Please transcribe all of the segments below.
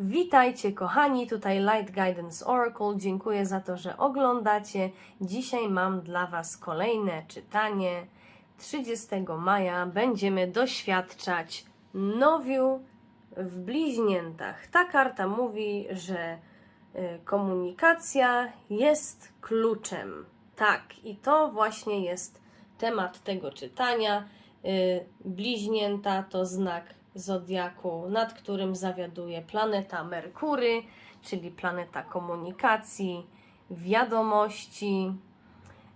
Witajcie kochani, tutaj Light Guidance Oracle. Dziękuję za to, że oglądacie. Dzisiaj mam dla Was kolejne czytanie. 30 maja będziemy doświadczać nowiu w bliźniętach. Ta karta mówi, że y, komunikacja jest kluczem. Tak, i to właśnie jest temat tego czytania. Y, Bliźnięta to znak zodiaku, nad którym zawiaduje planeta Merkury, czyli planeta komunikacji, wiadomości.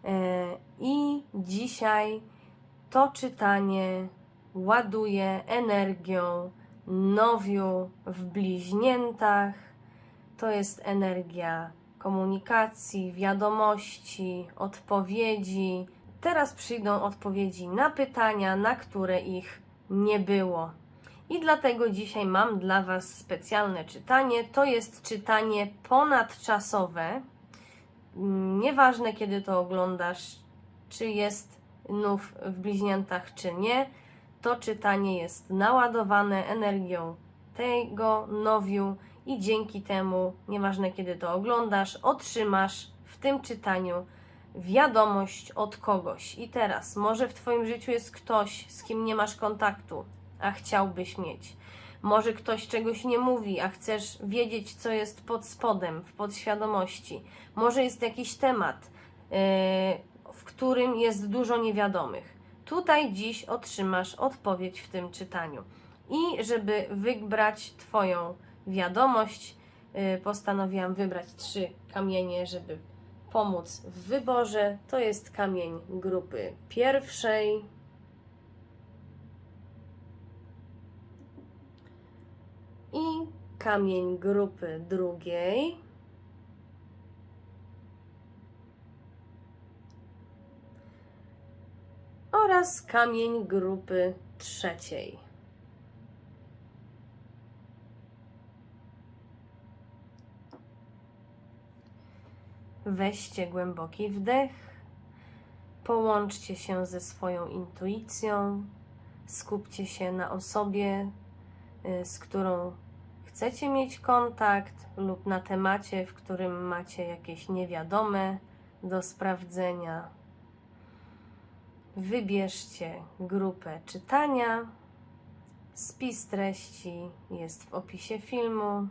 E, I dzisiaj to czytanie ładuje energią nowiu w bliźniętach. To jest energia komunikacji, wiadomości, odpowiedzi. Teraz przyjdą odpowiedzi na pytania, na które ich nie było. I dlatego dzisiaj mam dla Was specjalne czytanie. To jest czytanie ponadczasowe. Mm, Nieważne kiedy to oglądasz, czy jest nów w bliźniętach, czy nie, to czytanie jest naładowane energią tego nowiu i dzięki temu, nieważne kiedy to oglądasz, otrzymasz w tym czytaniu wiadomość od kogoś. I teraz, może w Twoim życiu jest ktoś, z kim nie masz kontaktu, a chciałbyś mieć. Może ktoś czegoś nie mówi, a chcesz wiedzieć, co jest pod spodem, w podświadomości. Może jest jakiś temat, yy, w którym jest dużo niewiadomych. Tutaj dziś otrzymasz odpowiedź w tym czytaniu. I żeby wybrać Twoją wiadomość, yy, postanowiłam wybrać trzy kamienie, żeby pomóc w wyborze. To jest kamień grupy pierwszej. I kamień grupy drugiej. Oraz kamień grupy trzeciej. Weźcie głęboki wdech, połączcie się ze swoją intuicją, skupcie się na osobie, z którą chcecie mieć kontakt, lub na temacie, w którym macie jakieś niewiadome do sprawdzenia. Wybierzcie grupę czytania. Spis treści jest w opisie filmu.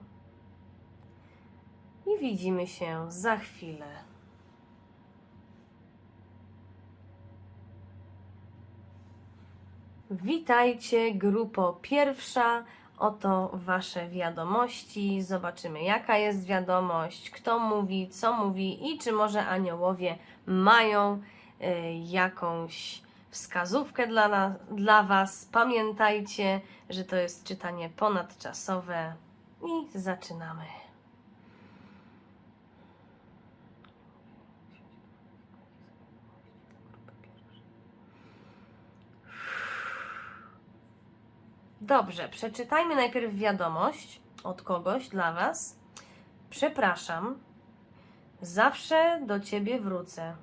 I widzimy się za chwilę. Witajcie, grupo pierwsza. Oto Wasze wiadomości. Zobaczymy, jaka jest wiadomość, kto mówi, co mówi i czy może aniołowie mają y, jakąś wskazówkę dla, nas, dla Was. Pamiętajcie, że to jest czytanie ponadczasowe i zaczynamy. Dobrze, przeczytajmy najpierw wiadomość od kogoś dla Was. Przepraszam, zawsze do Ciebie wrócę.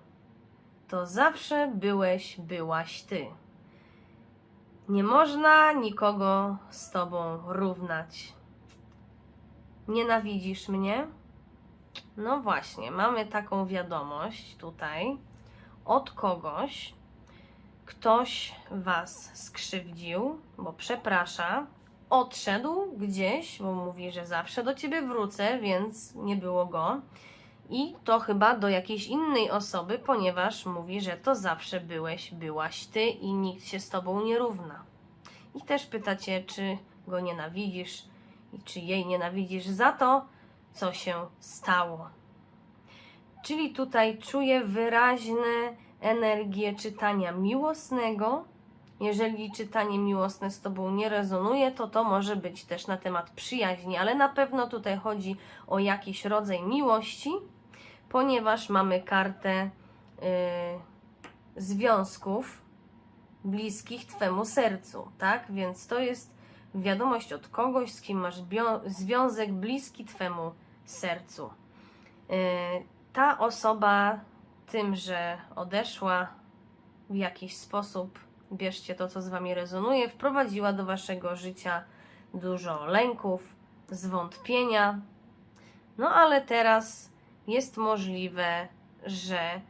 To zawsze byłeś, byłaś Ty. Nie można nikogo z Tobą równać. Nienawidzisz mnie? No właśnie, mamy taką wiadomość tutaj od kogoś, ktoś was skrzywdził, bo przeprasza, odszedł gdzieś, bo mówi, że zawsze do ciebie wrócę, więc nie było go. I to chyba do jakiejś innej osoby, ponieważ mówi, że to zawsze byłeś, byłaś ty i nikt się z tobą nie równa. I też pytacie, czy go nienawidzisz i czy jej nienawidzisz za to, co się stało. Czyli tutaj czuję wyraźne energię czytania miłosnego. Jeżeli czytanie miłosne z Tobą nie rezonuje, to to może być też na temat przyjaźni, ale na pewno tutaj chodzi o jakiś rodzaj miłości, ponieważ mamy kartę yy, związków bliskich Twemu sercu, tak? Więc to jest wiadomość od kogoś, z kim masz związek bliski Twemu sercu. Yy, ta osoba tym, że odeszła w jakiś sposób, bierzcie to, co z Wami rezonuje, wprowadziła do Waszego życia dużo lęków, zwątpienia. No ale teraz jest możliwe, że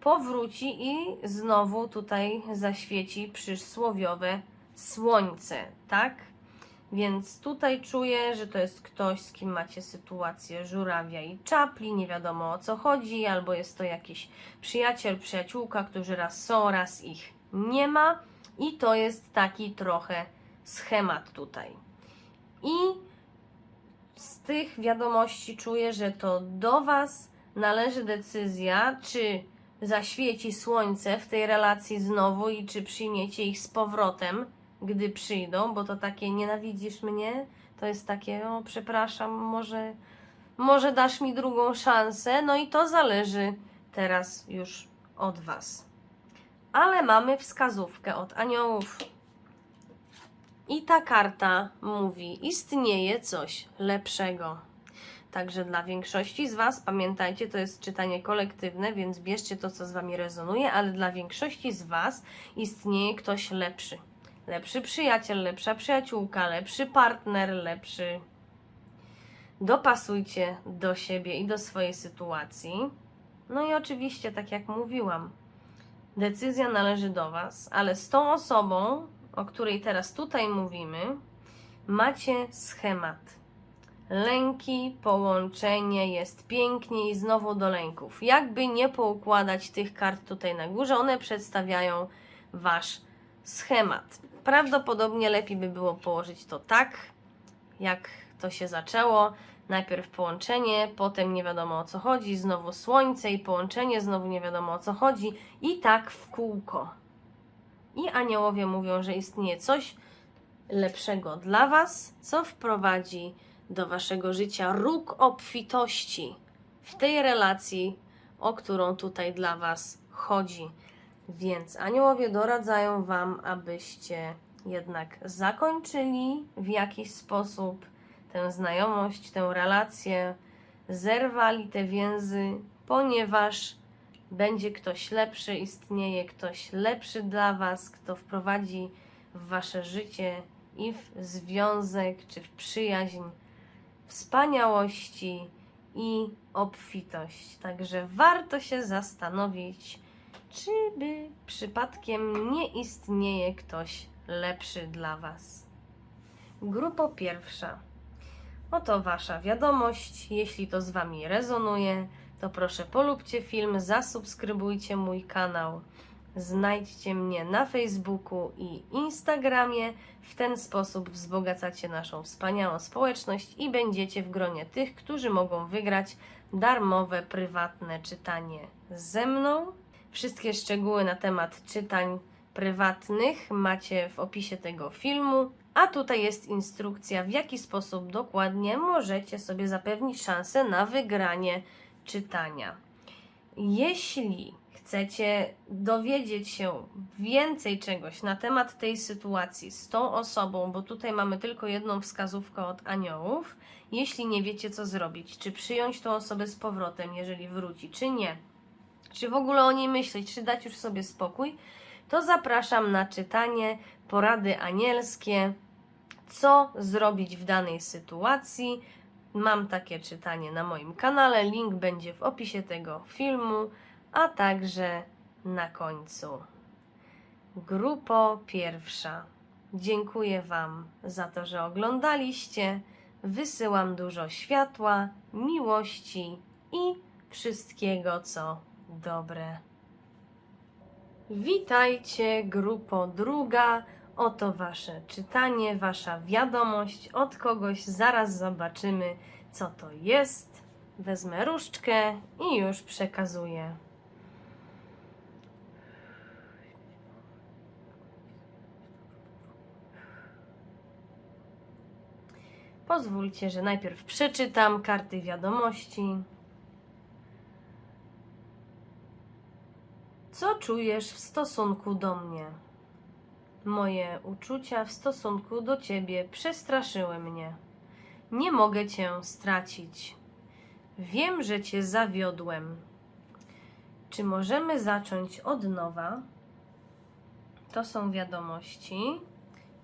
powróci i znowu tutaj zaświeci przysłowiowe słońce, tak? Więc tutaj czuję, że to jest ktoś, z kim macie sytuację żurawia i czapli, nie wiadomo o co chodzi, albo jest to jakiś przyjaciel, przyjaciółka, którzy raz są, raz ich nie ma. I to jest taki trochę schemat tutaj. I z tych wiadomości czuję, że to do Was należy decyzja, czy zaświeci słońce w tej relacji znowu i czy przyjmiecie ich z powrotem, gdy przyjdą, bo to takie nienawidzisz mnie, to jest takie, o przepraszam, może, może dasz mi drugą szansę, no i to zależy teraz już od Was. Ale mamy wskazówkę od aniołów. I ta karta mówi: istnieje coś lepszego. Także dla większości z Was, pamiętajcie, to jest czytanie kolektywne, więc bierzcie to, co z Wami rezonuje, ale dla większości z Was istnieje ktoś lepszy. Lepszy przyjaciel, lepsza przyjaciółka, lepszy partner, lepszy. Dopasujcie do siebie i do swojej sytuacji. No i oczywiście, tak jak mówiłam, decyzja należy do Was, ale z tą osobą, o której teraz tutaj mówimy, macie schemat. Lęki, połączenie, jest pięknie i znowu do lęków. Jakby nie poukładać tych kart tutaj na górze, one przedstawiają Wasz schemat. Prawdopodobnie lepiej by było położyć to tak, jak to się zaczęło. Najpierw połączenie, potem nie wiadomo o co chodzi, znowu słońce i połączenie, znowu nie wiadomo o co chodzi, i tak w kółko. I aniołowie mówią, że istnieje coś lepszego dla Was, co wprowadzi do Waszego życia róg obfitości w tej relacji, o którą tutaj dla Was chodzi. Więc aniołowie doradzają Wam, abyście jednak zakończyli w jakiś sposób tę znajomość, tę relację, zerwali te więzy, ponieważ będzie ktoś lepszy, istnieje ktoś lepszy dla Was, kto wprowadzi w Wasze życie i w związek, czy w przyjaźń, wspaniałości i obfitość. Także warto się zastanowić, czy by przypadkiem nie istnieje ktoś lepszy dla Was. Grupo pierwsza. Oto Wasza wiadomość. Jeśli to z Wami rezonuje, to proszę polubcie film, zasubskrybujcie mój kanał. Znajdźcie mnie na Facebooku i Instagramie. W ten sposób wzbogacacie naszą wspaniałą społeczność i będziecie w gronie tych, którzy mogą wygrać darmowe, prywatne czytanie ze mną. Wszystkie szczegóły na temat czytań prywatnych macie w opisie tego filmu, a tutaj jest instrukcja, w jaki sposób dokładnie możecie sobie zapewnić szansę na wygranie czytania. Jeśli chcecie dowiedzieć się więcej czegoś na temat tej sytuacji z tą osobą, bo tutaj mamy tylko jedną wskazówkę od aniołów, jeśli nie wiecie co zrobić, czy przyjąć tą osobę z powrotem, jeżeli wróci, czy nie, czy w ogóle o niej myśleć, czy dać już sobie spokój, to zapraszam na czytanie porady anielskie, co zrobić w danej sytuacji. Mam takie czytanie na moim kanale, link będzie w opisie tego filmu, a także na końcu. Grupo pierwsza. Dziękuję Wam za to, że oglądaliście. Wysyłam dużo światła, miłości i wszystkiego, co dobre. Witajcie, grupo druga. Oto Wasze czytanie, Wasza wiadomość od kogoś. Zaraz zobaczymy, co to jest. Wezmę różdżkę i już przekazuję. Pozwólcie, że najpierw przeczytam karty wiadomości. Co czujesz w stosunku do mnie? Moje uczucia w stosunku do ciebie przestraszyły mnie. Nie mogę cię stracić. Wiem, że cię zawiodłem. Czy możemy zacząć od nowa? To są wiadomości.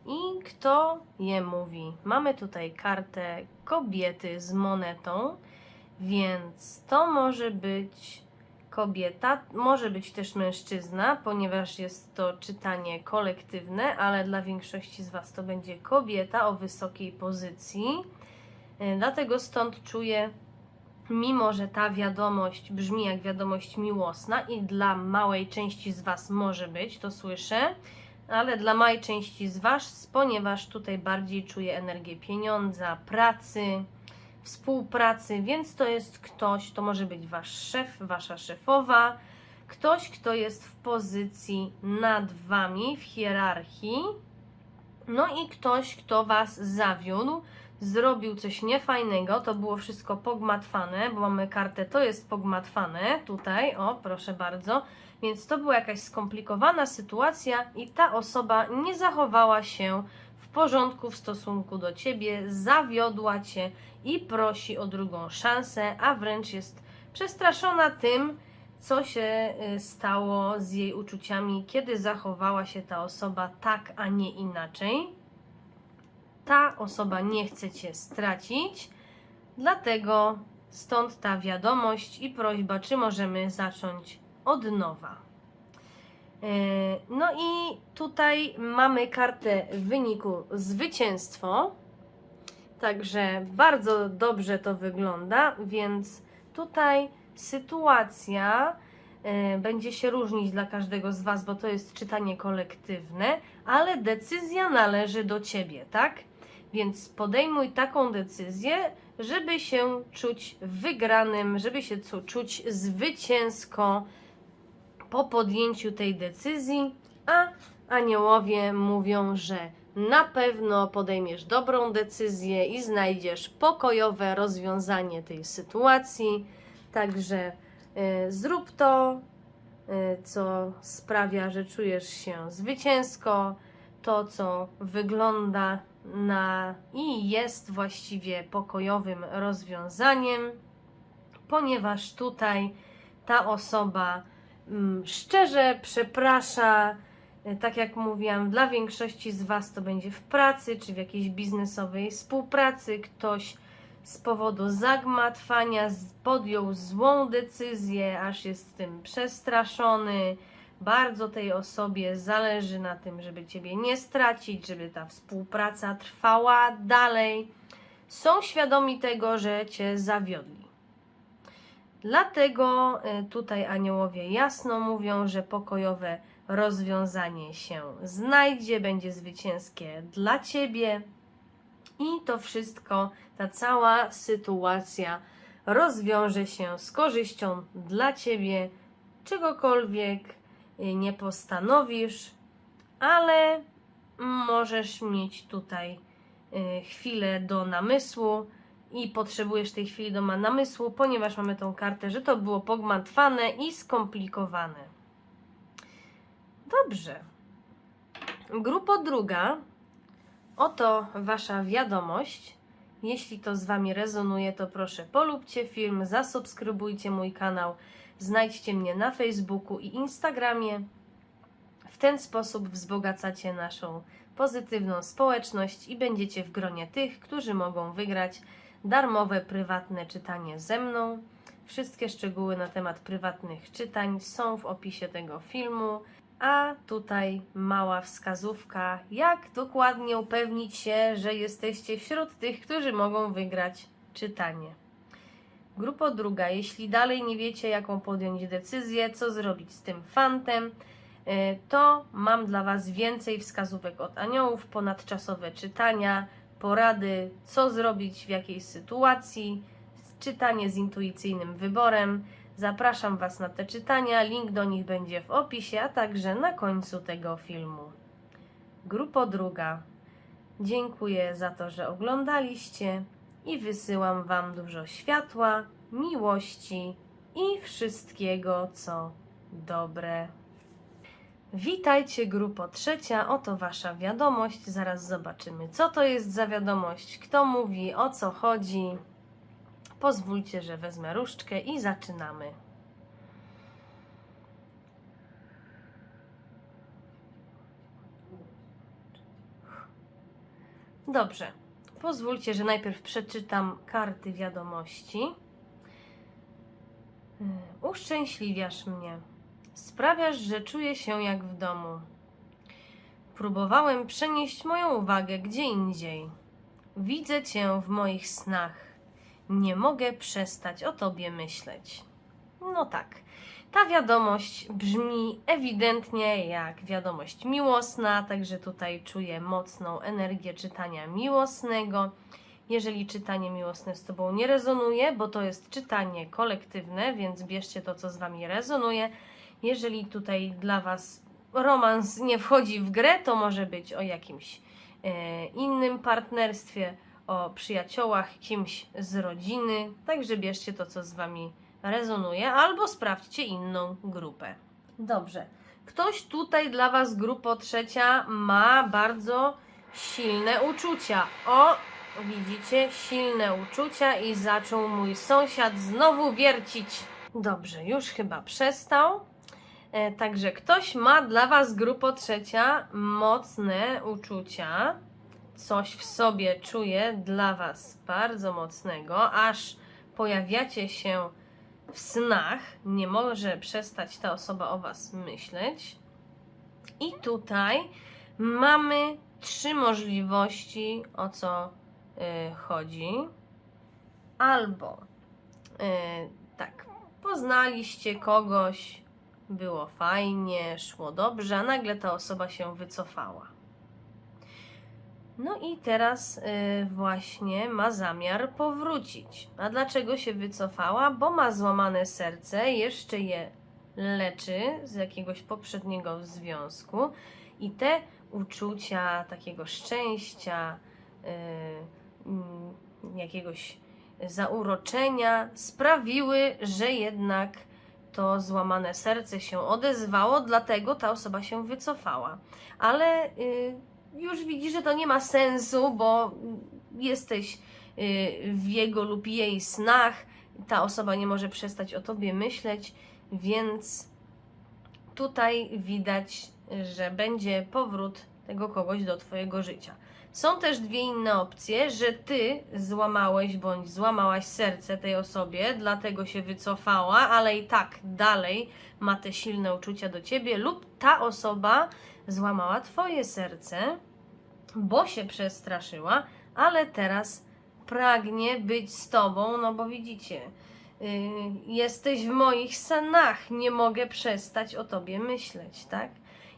I kto je mówi? Mamy tutaj kartę kobiety z monetą, więc to może być kobieta, może być też mężczyzna, ponieważ jest to czytanie kolektywne, ale dla większości z Was to będzie kobieta o wysokiej pozycji. E, Dlatego stąd czuję, mimo że ta wiadomość brzmi jak wiadomość miłosna i dla małej części z Was może być, to słyszę, ale dla małej części z Was, ponieważ tutaj bardziej czuję energię pieniądza, pracy, współpracy, więc to jest ktoś, to może być Wasz szef, Wasza szefowa, ktoś, kto jest w pozycji nad Wami w hierarchii, no i ktoś, kto Was zawiódł, zrobił coś niefajnego, to było wszystko pogmatwane, bo mamy kartę, to jest pogmatwane, tutaj, o proszę bardzo, więc to była jakaś skomplikowana sytuacja i ta osoba nie zachowała się porządku w stosunku do Ciebie, zawiodła Cię i prosi o drugą szansę, a wręcz jest przestraszona tym, co się y, stało z jej uczuciami, kiedy zachowała się ta osoba tak, a nie inaczej ta osoba nie chce Cię stracić, dlatego stąd ta wiadomość i prośba, czy możemy zacząć od nowa. Yy, No i tutaj mamy kartę wyniku zwycięstwo, także bardzo dobrze to wygląda, więc tutaj sytuacja yy, będzie się różnić dla każdego z Was, bo to jest czytanie kolektywne, ale decyzja należy do Ciebie, tak? Więc podejmuj taką decyzję, żeby się czuć wygranym, żeby się czuć zwycięsko po podjęciu tej decyzji, a aniołowie mówią, że na pewno podejmiesz dobrą decyzję i znajdziesz pokojowe rozwiązanie tej sytuacji. Także y, zrób to, y, co sprawia, że czujesz się zwycięsko, to, co wygląda na i jest właściwie pokojowym rozwiązaniem, ponieważ tutaj ta osoba szczerze przeprasza, y, tak jak mówiłam, dla większości z Was to będzie w pracy czy w jakiejś biznesowej współpracy. Ktoś z powodu zagmatwania podjął złą decyzję, aż jest tym przestraszony. Bardzo tej osobie zależy na tym, żeby Ciebie nie stracić, żeby ta współpraca trwała dalej. Są świadomi tego, że Cię zawiodli. Dlatego y, tutaj aniołowie jasno mówią, że pokojowe rozwiązanie się znajdzie, będzie zwycięskie dla Ciebie. I to wszystko, ta cała sytuacja rozwiąże się z korzyścią dla Ciebie, czegokolwiek y, nie postanowisz, ale możesz mieć tutaj y, chwilę do namysłu i potrzebujesz tej chwili do ma- namysłu, ponieważ mamy tą kartę, że to było pogmatwane i skomplikowane. Dobrze. Grupo druga. Oto Wasza wiadomość. Jeśli to z Wami rezonuje, to proszę polubcie film, zasubskrybujcie mój kanał, znajdźcie mnie na Facebooku i Instagramie. W ten sposób wzbogacacie naszą pozytywną społeczność i będziecie w gronie tych, którzy mogą wygrać darmowe prywatne czytanie ze mną. Wszystkie szczegóły na temat prywatnych czytań są w opisie tego filmu. A tutaj mała wskazówka, jak dokładnie upewnić się, że jesteście wśród tych, którzy mogą wygrać czytanie. Grupa druga, jeśli dalej nie wiecie, jaką podjąć decyzję, co zrobić z tym fantem, y, to mam dla Was więcej wskazówek od aniołów, ponadczasowe czytania, porady, co zrobić w jakiej sytuacji, czytanie z intuicyjnym wyborem. Zapraszam Was na te czytania, link do nich będzie w opisie, a także na końcu tego filmu. Grupo druga. Dziękuję za to, że oglądaliście i wysyłam Wam dużo światła, miłości i wszystkiego, co dobre. Witajcie, grupo trzecia. Oto Wasza wiadomość. Zaraz zobaczymy, co to jest za wiadomość, kto mówi, o co chodzi. Pozwólcie, że wezmę różdżkę i zaczynamy. Dobrze. pozwólcie, że najpierw przeczytam karty wiadomości. Uszczęśliwiasz mnie. Sprawiasz, że czuję się jak w domu. Próbowałem przenieść moją uwagę gdzie indziej. Widzę cię w moich snach. Nie mogę przestać o tobie myśleć. No tak. Ta wiadomość brzmi ewidentnie jak wiadomość miłosna, także tutaj czuję mocną energię czytania miłosnego. Jeżeli czytanie miłosne z Tobą nie rezonuje, bo to jest czytanie kolektywne, więc bierzcie to, co z Wami rezonuje. Jeżeli tutaj dla Was romans nie wchodzi w grę, to może być o jakimś e, innym partnerstwie, o przyjaciołach, kimś z rodziny. Także bierzcie to, co z Wami rezonuje, albo sprawdźcie inną grupę. Dobrze. Ktoś tutaj dla Was, grupo trzecia, ma bardzo silne uczucia. O, widzicie, silne uczucia i zaczął mój sąsiad znowu wiercić. Dobrze, już chyba przestał. E, także ktoś ma dla Was, grupo trzecia, mocne uczucia. Coś w sobie czuje dla Was bardzo mocnego, aż pojawiacie się w snach. Nie może przestać ta osoba o Was myśleć. I tutaj mamy trzy możliwości, o co y, chodzi. Albo y, tak, poznaliście kogoś, było fajnie, szło dobrze, a nagle ta osoba się wycofała. No i teraz y, właśnie ma zamiar powrócić. A dlaczego się wycofała? Bo ma złamane serce, jeszcze je leczy z jakiegoś poprzedniego związku i te uczucia takiego szczęścia, y, mm, jakiegoś zauroczenia sprawiły, że jednak to złamane serce się odezwało, dlatego ta osoba się wycofała. Ale y, już widzi, że to nie ma sensu, bo jesteś y, w jego lub jej snach, ta osoba nie może przestać o tobie myśleć, więc tutaj widać, że będzie powrót tego kogoś do twojego życia. Są też dwie inne opcje, że ty złamałeś bądź złamałaś serce tej osobie, dlatego się wycofała, ale i tak dalej ma te silne uczucia do ciebie, lub ta osoba złamała twoje serce, bo się przestraszyła, ale teraz pragnie być z tobą, no bo widzicie, yy, jesteś w moich snach, nie mogę przestać o tobie myśleć, tak?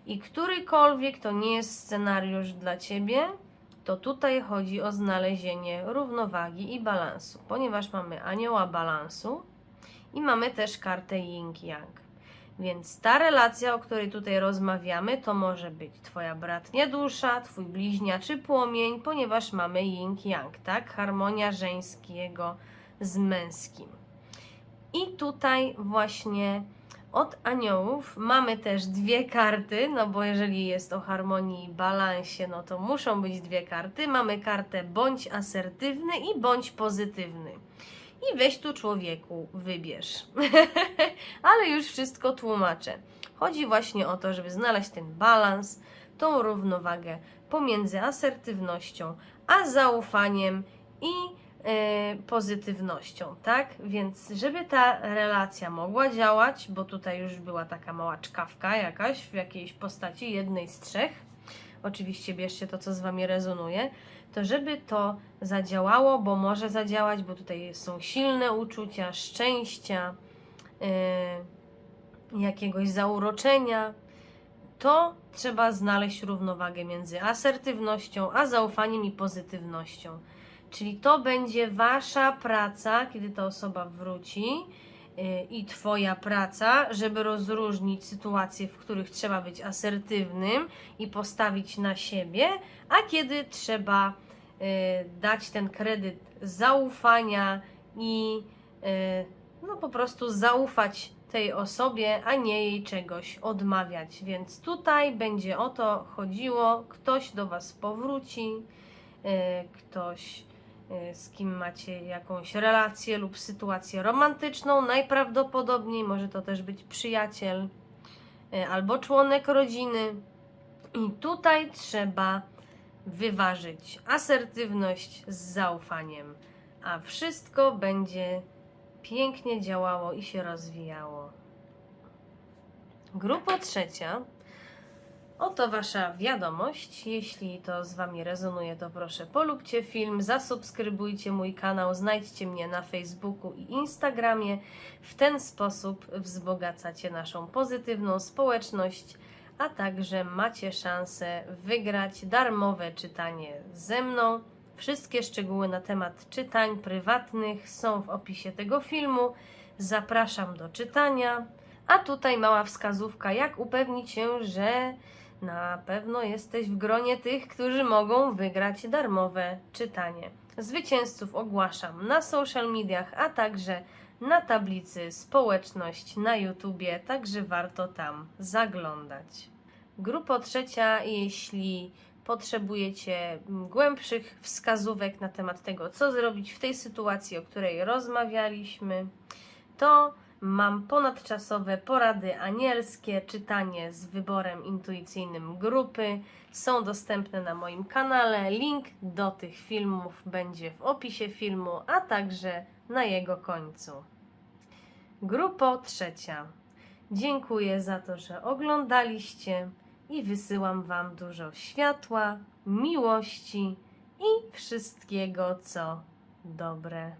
I którykolwiek to nie jest scenariusz dla ciebie, to tutaj chodzi o znalezienie równowagi i balansu, ponieważ mamy anioła balansu i mamy też kartę yin-yang. Więc ta relacja, o której tutaj rozmawiamy, to może być Twoja bratnia dusza, Twój bliźniaczy płomień, ponieważ mamy yin-yang, tak? Harmonia żeńskiego z męskim. I tutaj właśnie od aniołów mamy też dwie karty, no bo jeżeli jest o harmonii i balansie, no to muszą być dwie karty. Mamy kartę bądź asertywny i bądź pozytywny. I weź tu człowieku, wybierz. Ale już wszystko tłumaczę. Chodzi właśnie o to, żeby znaleźć ten balans, tą równowagę pomiędzy asertywnością a zaufaniem i pozytywnością, tak? Więc żeby ta relacja mogła działać, bo tutaj już była taka mała czkawka jakaś w jakiejś postaci, jednej z trzech, oczywiście bierzcie to, co z Wami rezonuje, to żeby to zadziałało, bo może zadziałać, bo tutaj są silne uczucia, szczęścia, yy, jakiegoś zauroczenia, to trzeba znaleźć równowagę między asertywnością, a zaufaniem i pozytywnością. Czyli to będzie Wasza praca, kiedy ta osoba wróci yy, i Twoja praca, żeby rozróżnić sytuacje, w których trzeba być asertywnym i postawić na siebie, a kiedy trzeba yy, dać ten kredyt zaufania i yy, no po prostu zaufać tej osobie, a nie jej czegoś odmawiać. Więc tutaj będzie o to chodziło, ktoś do Was powróci, ktoś y, z kim macie jakąś relację lub sytuację romantyczną, najprawdopodobniej może to też być przyjaciel y, albo członek rodziny. I tutaj trzeba wyważyć asertywność z zaufaniem, a wszystko będzie pięknie działało i się rozwijało. Grupa trzecia. Oto Wasza wiadomość. Jeśli to z Wami rezonuje, to proszę polubcie film, zasubskrybujcie mój kanał, znajdźcie mnie na Facebooku i Instagramie. W ten sposób wzbogacacie naszą pozytywną społeczność, a także macie szansę wygrać darmowe czytanie ze mną. Wszystkie szczegóły na temat czytań prywatnych są w opisie tego filmu. Zapraszam do czytania. A tutaj mała wskazówka, jak upewnić się, że na pewno jesteś w gronie tych, którzy mogą wygrać darmowe czytanie. Zwycięzców ogłaszam na social mediach, a także na tablicy społeczność na YouTubie, także warto tam zaglądać. Grupa trzecia, jeśli potrzebujecie głębszych wskazówek na temat tego, co zrobić w tej sytuacji, o której rozmawialiśmy, to mam ponadczasowe porady anielskie, czytanie z wyborem intuicyjnym grupy. Są dostępne na moim kanale. Link do tych filmów będzie w opisie filmu, a także na jego końcu. Grupo trzecia. Dziękuję za to, że oglądaliście i wysyłam Wam dużo światła, miłości i wszystkiego, co dobre.